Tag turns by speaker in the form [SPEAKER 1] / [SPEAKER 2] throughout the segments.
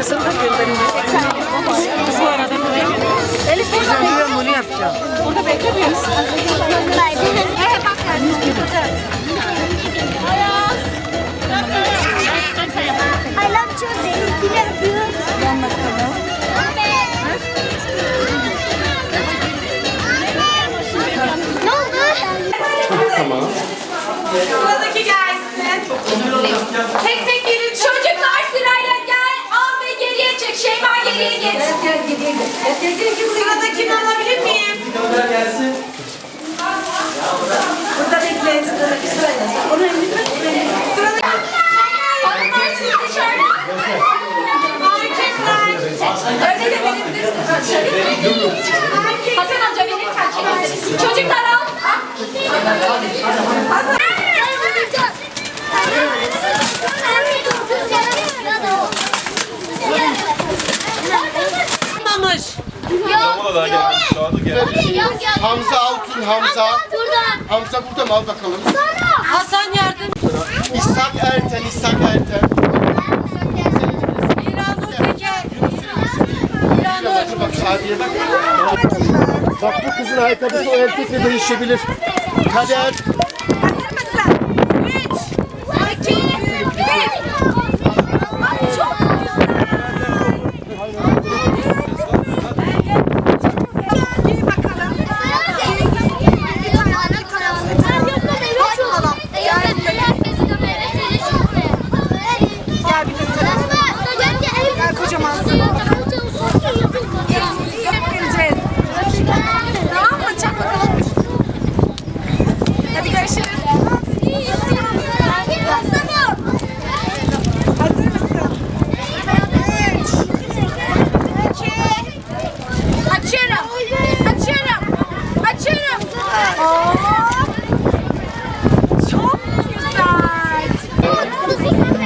[SPEAKER 1] kızın da gönderilmesi. Bu arada Elif ben bunu yapacağım. Burada beklemiyoruz. Evet bak.
[SPEAKER 2] I love Jose. You love you.
[SPEAKER 1] Ben bakalım.
[SPEAKER 2] Ne oldu?
[SPEAKER 3] Tamam.
[SPEAKER 4] Sıradaki gelsin. Tek tek gelin
[SPEAKER 5] şöyle ve geriye çek. Şeyma geriye geç.
[SPEAKER 4] Sıradakini alabilir miyim? Burada bekleyin. Sıradaki sırayla. Onu Sıradaki.
[SPEAKER 5] Hanımlar siz dışarıda.
[SPEAKER 4] Erkekler.
[SPEAKER 5] Öyle de benim de Hasan amca benim kaçayım. Çocuklar al. al.
[SPEAKER 4] Olmamış.
[SPEAKER 3] Gelmiş.
[SPEAKER 2] Hamza
[SPEAKER 3] Altın Hamza.
[SPEAKER 2] Buradan.
[SPEAKER 3] Hamza burada mı? Al bakalım.
[SPEAKER 4] Hasan yardım.
[SPEAKER 3] İshak Erten, İshak Erten.
[SPEAKER 4] İranur Teker.
[SPEAKER 3] Dur bak abiye bak. Bak bu kızın ayakkabısı o erkekle değişebilir. Kader.
[SPEAKER 4] Hazır mısın? Üç. iki, bir. Ay, Çok Giy bakalım. Gel bir de sıra. Gel kocaman sıra. Yapıp geleceğiz. Tamam mı? Çak bakalım. Hadi görüşürüz. Hazır mısın? Üç. İki. Açıyorum. Açıyorum. Açıyorum. Oo. Çok güzel.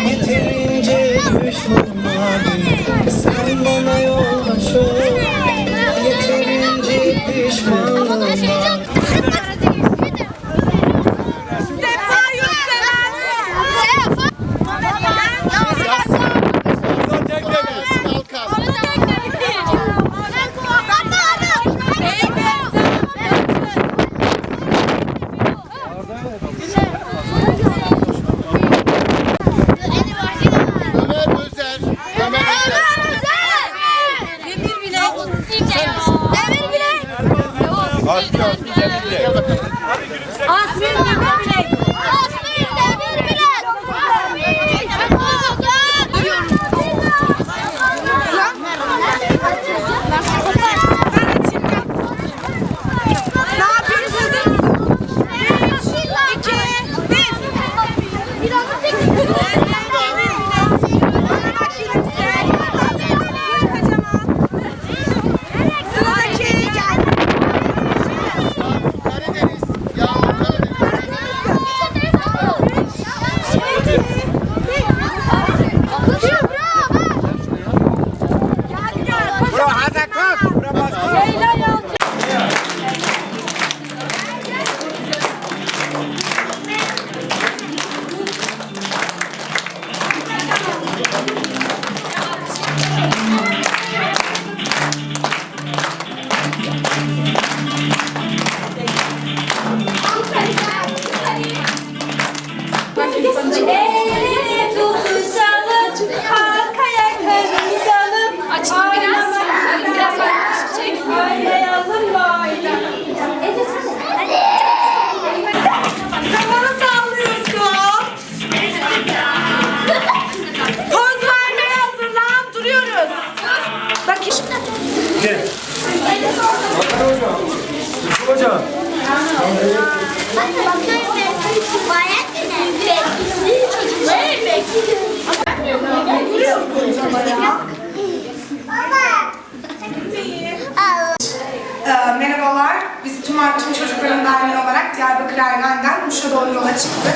[SPEAKER 6] Yeterince düşmanlarım Sen bana yoldaş ol Yeterince pişmanım
[SPEAKER 4] Sefa Olha. Bak işte. Ee, merhabalar. Biz Tüm Tüm Çocukların Derneği olarak Diyarbakır Ergen'den Muş'a doğru yola çıktık.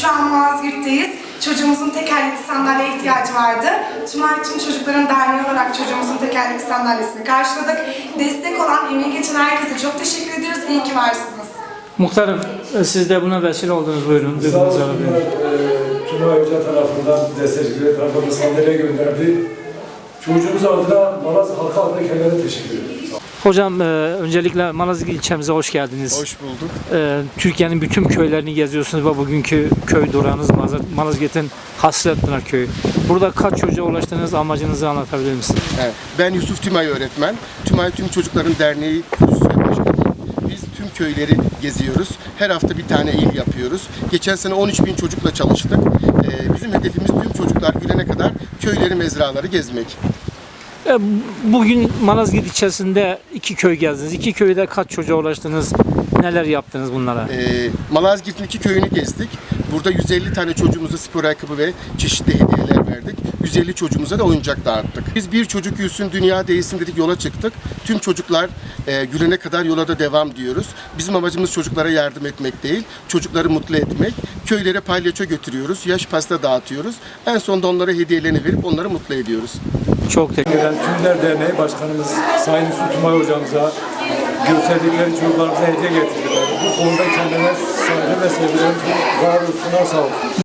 [SPEAKER 4] Şu an Malazgirt'teyiz. Çocuğumuzun tekerlekli sandalye ihtiyacı vardı. Tüm Tüm Çocukların Derneği olarak çocuğumuzun tekerlekli sandalyesini karşıladık. Destek olan, emeği geçen herkese çok teşekkür ediyoruz. İyi ki varsınız.
[SPEAKER 7] Muhtarım, e, siz de buna vesile oldunuz. Buyurun.
[SPEAKER 8] Sağ olsunlar, eee, Tuna Hoca tarafından, destekçileri tarafından sandalye gönderdi. Çocuğumuz adına, Maraz halkı adına kendilerine teşekkür ederim.
[SPEAKER 7] Hocam e, öncelikle Malazgirt ilçemize hoş geldiniz.
[SPEAKER 3] Hoş bulduk.
[SPEAKER 7] E, Türkiye'nin bütün köylerini geziyorsunuz ve bugünkü köy durağınız Malaz- Malazgirt'in Hasretpınar Köyü. Burada kaç çocuğa ulaştığınız amacınızı anlatabilir misiniz?
[SPEAKER 3] Evet. Ben Yusuf Tümay öğretmen. Tümay Tüm Çocukların Derneği. Biz tüm köyleri geziyoruz. Her hafta bir tane il yapıyoruz. Geçen sene 13 bin çocukla çalıştık. Ee, bizim hedefimiz tüm çocuklar gülene kadar köyleri, mezraları gezmek.
[SPEAKER 7] E, Bugün Malazgirt ilçesinde iki köy gezdiniz. İki köyde kaç çocuğa ulaştınız? Neler yaptınız bunlara?
[SPEAKER 3] Ee, Malazgirt'in iki köyünü gezdik. Burada 150 tane çocuğumuza spor ayakkabı ve çeşitli hediyeler verdik. 150 çocuğumuza da oyuncak dağıttık. Biz bir çocuk yüzsün, dünya değilsin dedik yola çıktık. Tüm çocuklar e, gülene kadar yola da devam diyoruz. Bizim amacımız çocuklara yardım etmek değil, çocukları mutlu etmek. Köylere palyaço götürüyoruz, yaş pasta dağıtıyoruz. En sonunda onlara hediyelerini verip onları mutlu ediyoruz.
[SPEAKER 7] Çok teşekkür
[SPEAKER 8] Gelen Tümler Derneği Başkanımız Sayın Yusuf Tümay hocamıza gösterdikleri çocuklarımıza hediye getirdiler. Bu konuda kendine saygı ve sevgilerimizi var olsunlar sağ olsun.